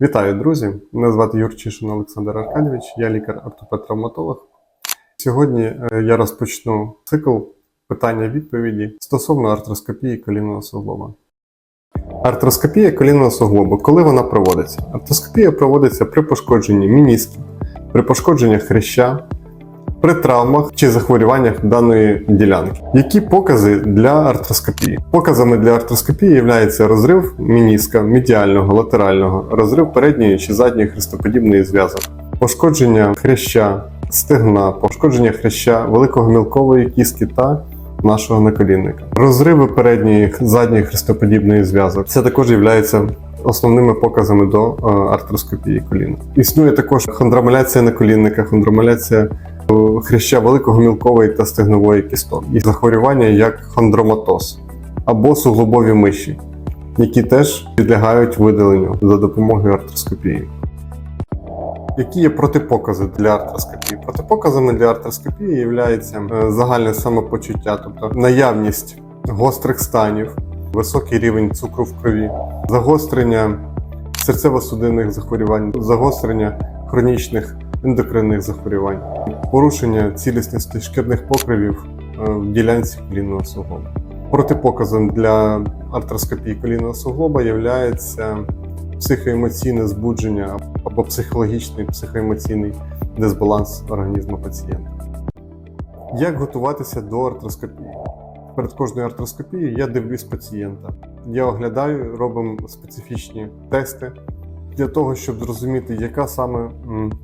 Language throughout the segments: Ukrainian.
Вітаю, друзі! Мене звати Юрчишин Олександр Аркадійович, я лікар-ортопед-травматолог. Сьогодні е, я розпочну цикл питання-відповіді стосовно артроскопії колінного суглоба. Артроскопія колінного суглобу. Коли вона проводиться? Артроскопія проводиться при пошкодженні мінісків, при пошкодженні хряща, при травмах чи захворюваннях даної ділянки. Які покази для артроскопії? Показами для артроскопії є розрив мініска медіального, латерального, розрив передньої чи задньої хрестоподібної зв'язок, пошкодження хряща, стегна, пошкодження хряща, великого-мілкової кістки та нашого наколінника. Розриви передньої задньої хрестоподібної зв'язок. Це також є основними показами до е, артроскопії коліна. Існує також хондромаляція наколінника, хондромаляція хряща великого мілкової та стегнової кісток і захворювання як хондроматоз або суглобові миші, які теж підлягають видаленню за допомогою артроскопії. Які є протипокази для артроскопії? Протипоказами для артроскопії є загальне самопочуття, тобто наявність гострих станів, високий рівень цукру в крові, загострення серцево-судинних захворювань, загострення хронічних ендокринних захворювань, порушення цілісності шкірних покривів е, в ділянці колінного суглоба. Протипоказом для артроскопії колінного суглоба є психоемоційне збудження або психологічний психоемоційний дисбаланс організму пацієнта. Як готуватися до артроскопії? Перед кожною артроскопією я дивлюсь пацієнта. Я оглядаю, робимо специфічні тести для того, щоб зрозуміти, яка саме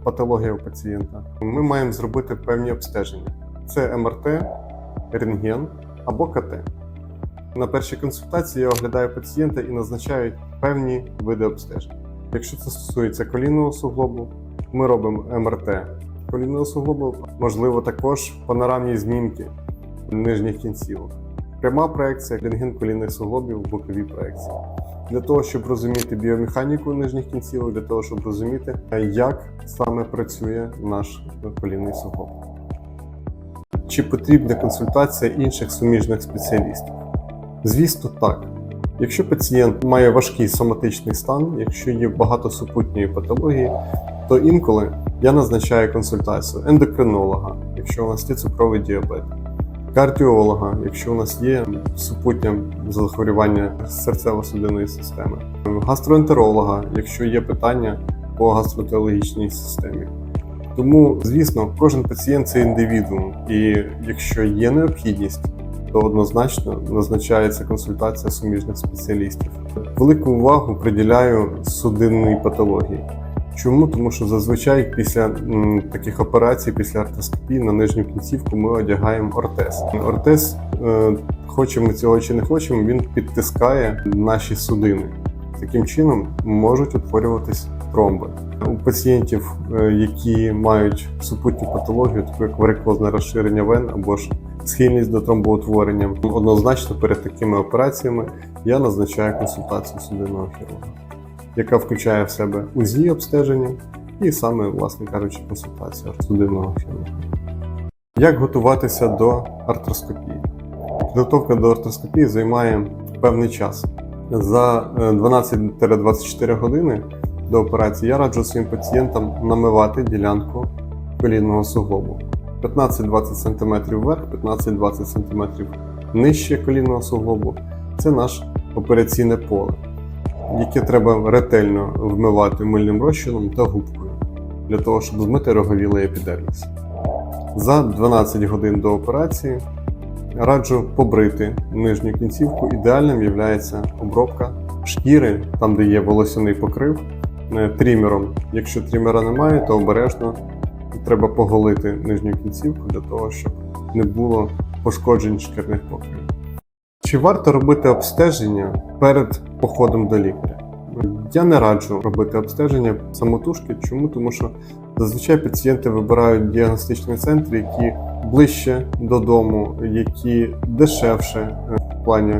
патологія у пацієнта. Ми маємо зробити певні обстеження: це МРТ, рентген або КТ. На першій консультації я оглядаю пацієнта і назначаю певні види обстежень. Якщо це стосується колінного суглобу, ми робимо МРТ колінного суглобу, можливо, також панорамні знімки нижніх кінцівок. Пряма проекція рентген колінних суглобів в боковій проекції. Для того, щоб розуміти біомеханіку нижніх кінцівок, для того, щоб розуміти, як саме працює наш колінний суглоб. Чи потрібна консультація інших суміжних спеціалістів? Звісно, так. Якщо пацієнт має важкий соматичний стан, якщо є багато супутньої патології, то інколи я назначаю консультацію ендокринолога, якщо у нас є цукровий діабет, кардіолога, якщо у нас є супутнє захворювання серцево-судинної системи, гастроентеролога, якщо є питання по гастроентерологічній системі. Тому, звісно, кожен пацієнт це індивідуум, і якщо є необхідність, то однозначно назначається консультація суміжних спеціалістів. Велику увагу приділяю судинній патології. Чому? Тому що зазвичай після таких операцій, після артроскопії на нижню кінцівку ми одягаємо ортез. Ортез, е, хочемо цього чи не хочемо, він підтискає наші судини. Таким чином можуть утворюватись тромби. У пацієнтів, е, які мають супутню патологію, таку як варикозне розширення вен або ж схильність до тромбоутворення, однозначно перед такими операціями я назначаю консультацію судинного хірурга яка включає в себе УЗІ обстеження і саме, власне кажучи, консультація судинного хірурга. Як готуватися до артроскопії? Підготовка до артроскопії займає певний час. За 12-24 години до операції я раджу своїм пацієнтам намивати ділянку колінного суглобу. 15-20 см вверх, 15-20 см нижче колінного суглобу це наше операційне поле яке треба ретельно вмивати мильним розчином та губкою для того, щоб змити роговілий епідерміс. За 12 годин до операції раджу побрити нижню кінцівку. Ідеальним є обробка шкіри, там де є волосяний покрив, е, трімером. Якщо трімера немає, то обережно треба поголити нижню кінцівку для того, щоб не було пошкоджень шкірних покривів. Чи варто робити обстеження перед походом до лікаря? Я не раджу робити обстеження самотужки. Чому? Тому що зазвичай пацієнти вибирають діагностичні центри, які ближче додому, які дешевше е, в плані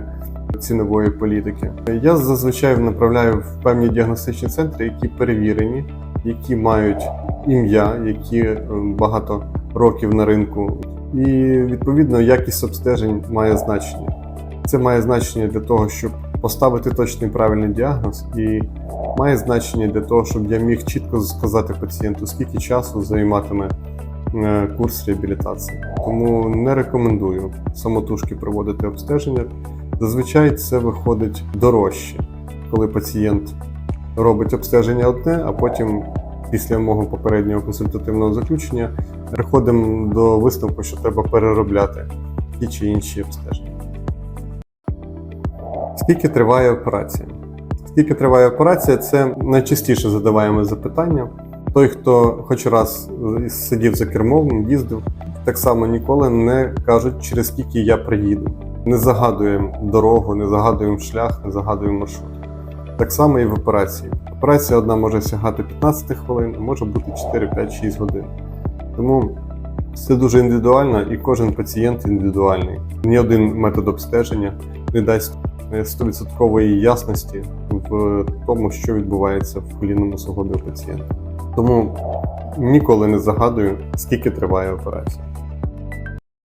цінової політики. Я зазвичай направляю в певні діагностичні центри, які перевірені, які мають ім'я, які е, багато років на ринку, і відповідно якість обстежень має значення. Це має значення для того, щоб поставити точний правильний діагноз і має значення для того, щоб я міг чітко сказати пацієнту, скільки часу займатиме е, курс реабілітації. Тому не рекомендую самотужки проводити обстеження. Зазвичай це виходить дорожче, коли пацієнт робить обстеження одне, а потім, після мого попереднього консультативного заключення, приходимо до висновку, що треба переробляти ті чи інші обстеження. Скільки триває операція? Скільки триває операція, це найчастіше задаваємо запитання. Той, хто хоч раз е, сидів за кермом, їздив, так само ніколи не кажуть, через скільки я приїду. Не загадуємо дорогу, не загадуємо шлях, не загадуємо маршрут. Так само і в операції. Операція одна може сягати 15 хвилин, а може бути 4, 5, 6 годин. Тому це дуже індивідуально і кожен пацієнт індивідуальний. Ні один метод обстеження не дасть е, 100% ясності в тому, що відбувається в колінному суглобі пацієнта. Тому ніколи не загадую, скільки триває операція.